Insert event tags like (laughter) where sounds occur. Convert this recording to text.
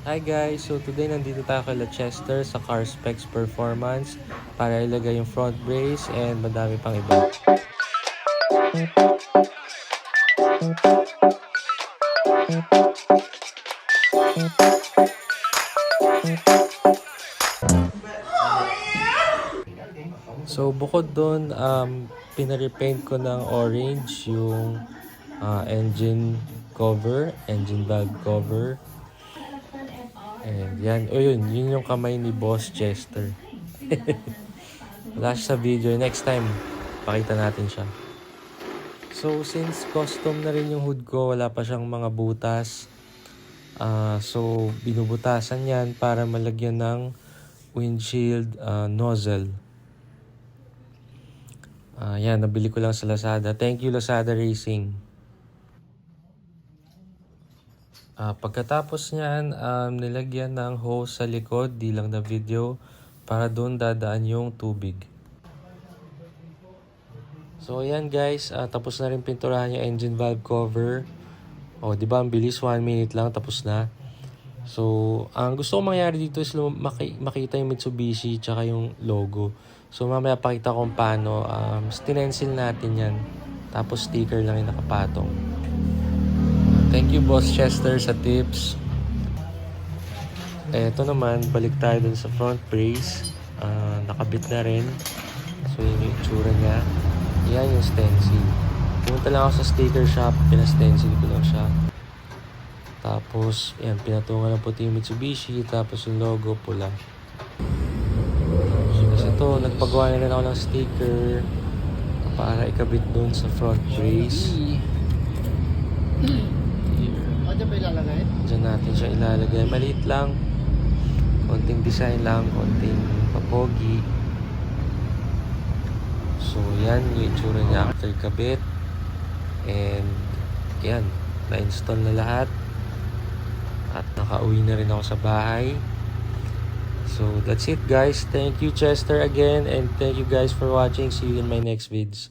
Hi guys! So today nandito tayo kay Chester sa Car Specs Performance para ilagay yung front brace and madami pang iba. So bukod doon, um, pinarepaint ko ng orange yung ah, engine cover, engine valve cover. And yan, o yun, yun yung kamay ni Boss Chester. (laughs) Wala sa video. Next time, pakita natin siya. So, since custom na rin yung hood ko, wala pa siyang mga butas. Ah, so, binubutasan yan para malagyan ng windshield ah, nozzle. Ah, yan, nabili ko lang sa Lazada. Thank you, Lazada Racing. Ah, pagkatapos niyan, um, nilagyan ng hose sa likod, di lang na video, para doon dadaan yung tubig. So ayan guys, ah, tapos na rin pinturahan yung engine valve cover. O, di ba ang bilis, 1 minute lang, tapos na. So, ang gusto ko mangyari dito is maki- makita yung Mitsubishi tsaka yung logo. So, mamaya pakita kung paano. Um, stencil natin yan. Tapos sticker lang yung nakapatong. Thank you, Boss Chester, sa tips. Eto naman, balik tayo dun sa front brace. Ah, nakabit na rin. So, yun yung itsura niya. Yan yung stencil. Pumunta lang ako sa sticker shop, pina-stencil ko lang siya. Tapos, yan, pinatungan ng puti yung Mitsubishi, tapos yung logo pula. Tapos ito, nagpagawa na rin ako ng sticker para ikabit doon sa front brace. O, (clears throat) dyan ba ilalagay? Diyan natin siya ilalagay. Maliit lang. Konting design lang, konting papogi. So, yan yung itsura niya after kabit. And, yan. Na-install na lahat. At nakauwi na rin ako sa bahay. So, that's it guys. Thank you Chester again. And thank you guys for watching. See you in my next vids.